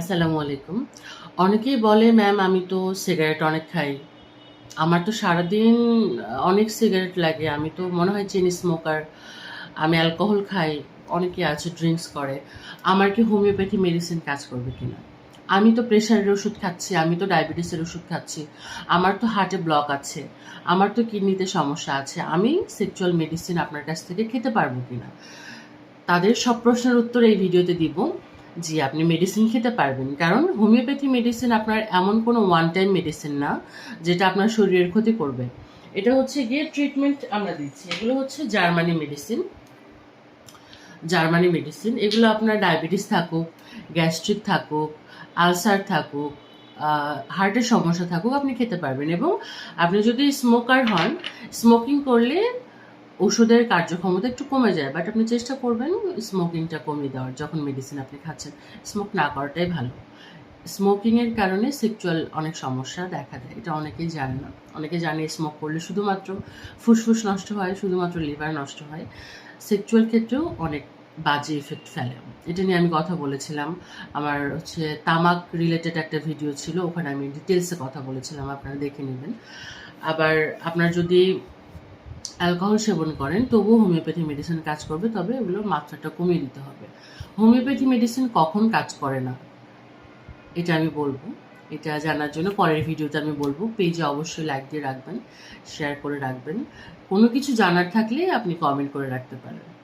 আসসালামু আলাইকুম। অনেকেই বলে, ম্যাম, আমি তো সিগারেট অনেক খাই। আমার তো সারাদিন অনেক সিগারেট লাগে। আমি তো মনে হয় চেনি স্মোকার আমি অ্যালকোহল খাই। অনেকে আছে ড্রিঙ্কস করে। আমার কি হোমিওপ্যাথি মেডিসিন কাজ করবে কিনা? আমি তো প্রেশারের ওষুধ খাচ্ছি, আমি তো ডায়াবেটিসের ওষুধ খাচ্ছি। আমার তো হার্টে ব্লক আছে। আমার তো কিডনিতে সমস্যা আছে। আমি সেক্সুয়াল মেডিসিন আপনার কাছ থেকে খেতে পারব কিনা? তাদের সব প্রশ্নের উত্তর এই ভিডিওতে দিব। জি, আপনি মেডিসিন খেতে পারবেন। কারণ হোমিওপ্যাথি মেডিসিন আপনার এমন কোনো ওয়ান টাইম মেডিসিন না, যেটা আপনার শরীরের ক্ষতি করবে। এটা হচ্ছে গিয়ে ট্রিটমেন্ট আমরা দিচ্ছি। এগুলো হচ্ছে জার্মানি মেডিসিন জার্মানি মেডিসিন এগুলো আপনার ডায়াবেটিস থাকুক গ্যাস্ট্রিক থাকুক আলসার থাকুক হার্টের সমস্যা থাকুক, আপনি খেতে পারবেন। এবং আপনি যদি স্মোকার হন স্মোকিং করলে ওষুধের কার্যক্ষমতা একটু কমে যায় বাট আপনি চেষ্টা করবেন স্মোকিংটা কমিয়ে দেওয়ার, যখন মেডিসিন আপনি খাচ্ছেন স্মোক না করাটাই ভালো। স্মোকিংয়ের কারণে সেক্সুয়াল অনেক সমস্যা দেখা দেয়, এটা অনেকেই জানে না। অনেকে জানে স্মোক করলে শুধুমাত্র ফুসফুস নষ্ট হয়, শুধুমাত্র লিভার নষ্ট হয়। সেক্সুয়াল ক্ষেত্রেও অনেক বাজে ইফেক্ট ফেলে। এটা নিয়ে আমি কথা বলেছিলাম। আমার হচ্ছে তামাক রিলেটেড একটা ভিডিও ছিল, ওখানে আমি ডিটেলসে কথা বলেছিলাম, আপনারা দেখে নেবেন। আবার আপনার যদি অ্যালকোহল সেবন করেন, তবুও হোমিওপ্যাথি মেডিসিন কাজ করবে, তবে এগুলোর মাত্রাটা কমিয়ে দিতে হবে। হোমিওপ্যাথি মেডিসিন কখন কাজ করে না? এটা আমি বলব। এটা জানার জন্য পরের ভিডিওতে আমি বলব। পেজে অবশ্যই লাইক দিয়ে রাখবেন শেয়ার করে রাখবেন। কোনো কিছু জানার থাকলে আপনি কমেন্ট করে রাখতে পারেন।